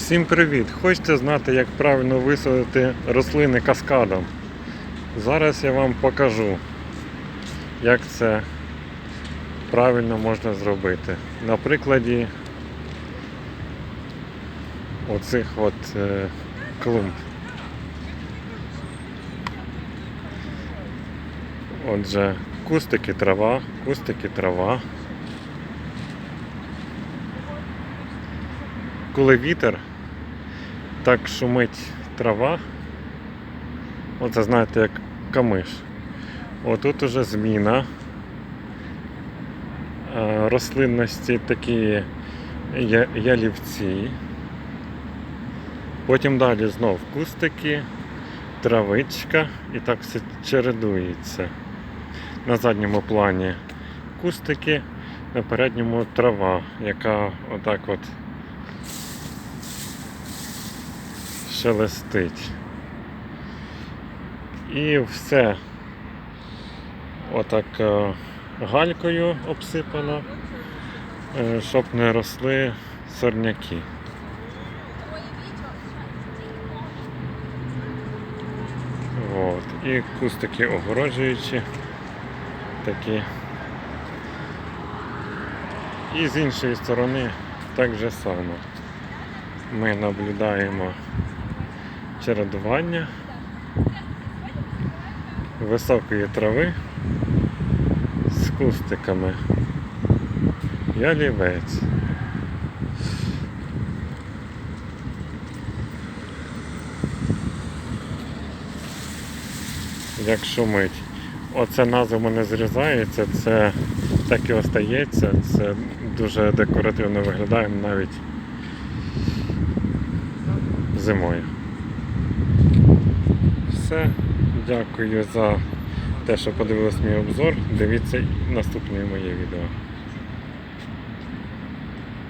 Всім привіт! Хочете знати, як правильно висадити рослини каскадом? Зараз я вам покажу, як це правильно можна зробити. На прикладі оцих от е, клумб. Отже, кустики трава, кустики трава. Коли вітер, так шумить трава. Оце знаєте, як камиш. Отут уже зміна е, рослинності такі ялівці. Потім далі знов кустики, травичка і так все чередується. На задньому плані кустики, на передньому трава, яка отак от шелестить. І все отак е, галькою обсипано, е, щоб не росли сорняки. От. І кустики огороджуючі такі. І з іншої сторони так же само. Ми наблюдаємо чередування високої трави з кустиками. Ялівець. Як шумить. Оце назва мене зрізається, це так і остається, це дуже декоративно виглядає навіть зимою. Все. Дякую за те, що подивились мій обзор. Дивіться наступне моє відео.